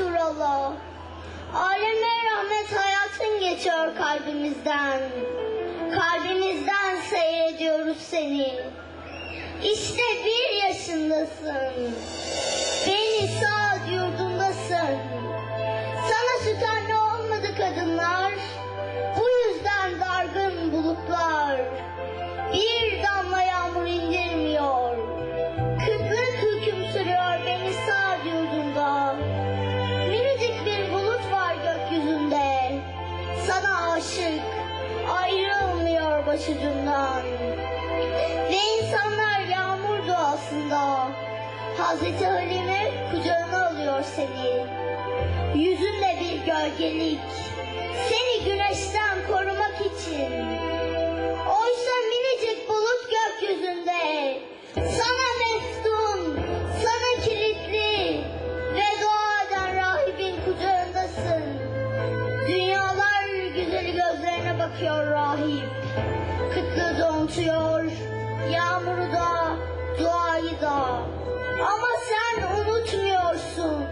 Resulallah. Aleme rahmet hayatın geçiyor kalbimizden. Kalbimizden seyrediyoruz seni. İşte bir yaşındasın. Beni saat yurdundasın. Aşık ayrılmıyor başucumdan. Ve insanlar yağmur duasında Hazreti Halime kucağına alıyor seni. Yüzünde bir gölgelik. Seni güneşten korumak için. Dontuyor, yağmuru da, duayı da. Ama sen unutmuyorsun.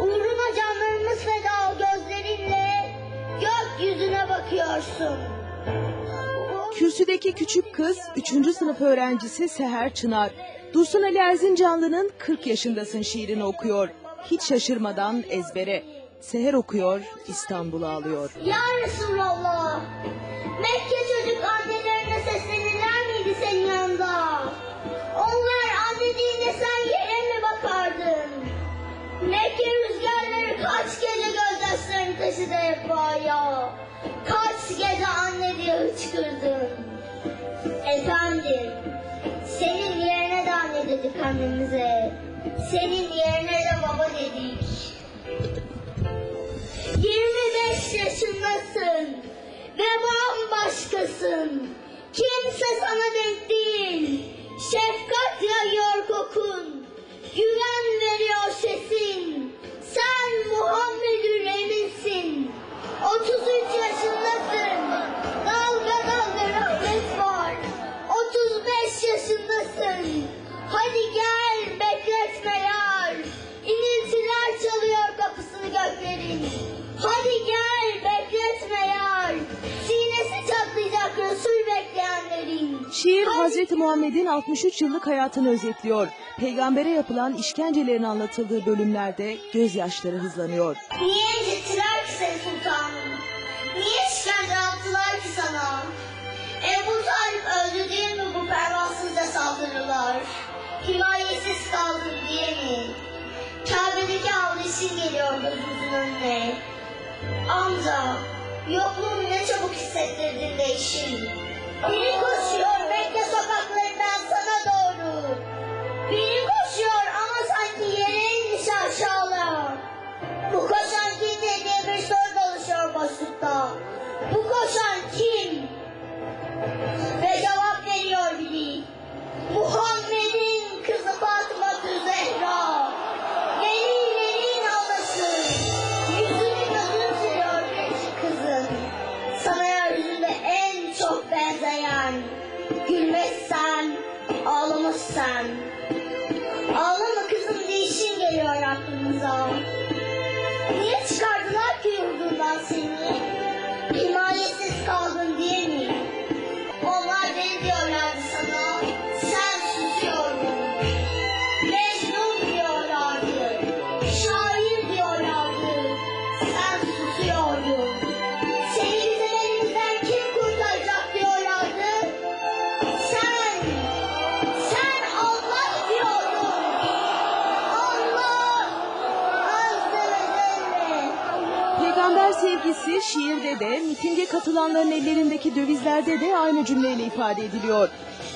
Uğruna canlarımız feda o gözlerinle gökyüzüne bakıyorsun. Kürsüdeki küçük kız 3. sınıf öğrencisi Seher Çınar. Dursun Ali Erzincanlı'nın 40 yaşındasın şiirini okuyor. Hiç şaşırmadan ezbere. Seher okuyor, İstanbul'u ağlıyor. Ya Resulallah, Mekke çocuk hıçkırdın. Efendim, senin yerine de anne dedik annemize. Senin yerine de baba dedik. 25 yaşındasın ve bambaşkasın. Kimse sana denk değil. Şefkat Şiir Hazreti Muhammed'in 63 yıllık hayatını özetliyor. Peygambere yapılan işkencelerin anlatıldığı bölümlerde gözyaşları hızlanıyor. Niye incittiler ki seni sultanım? Niye işkence yaptılar ki sana? Ebu Talip öldü değil mi bu pervasızca saldırılar? Himayesiz kaldın diye mi? Kabe'deki avlışın geliyor gözümüzün önüne. Amca, yokluğunu ne çabuk hissettirdin değişim. Biri koşuyor ハハハハ! Gülmezsen, ağlamazsan. Ağlama kızım değişim geliyor aklımıza. Niye çıkardılar ki yurdundan seni? Peygamber sevgisi şiirde de, mitinge katılanların ellerindeki dövizlerde de aynı cümleyle ifade ediliyor.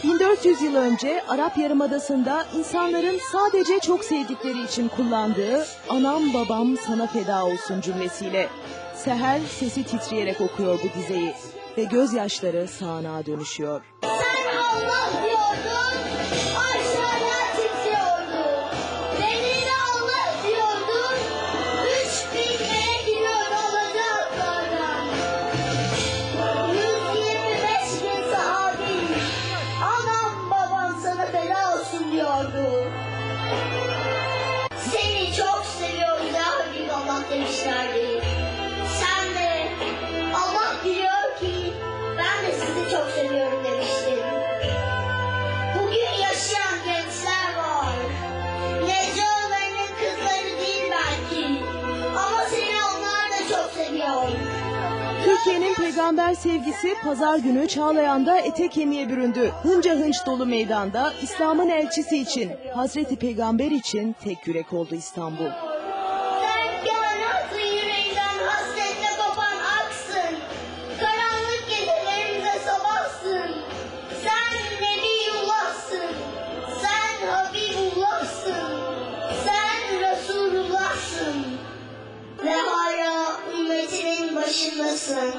1400 yıl önce Arap Yarımadası'nda insanların sadece çok sevdikleri için kullandığı anam babam sana feda olsun cümlesiyle. Seher sesi titreyerek okuyor bu dizeyi ve gözyaşları sağanağa dönüşüyor. Sen Allah diyordun, Türkiye'nin peygamber sevgisi pazar günü Çağlayan'da ete kemiğe büründü. Hınca hınç dolu meydanda İslam'ın elçisi için, Hazreti Peygamber için tek yürek oldu İstanbul. taşmasın.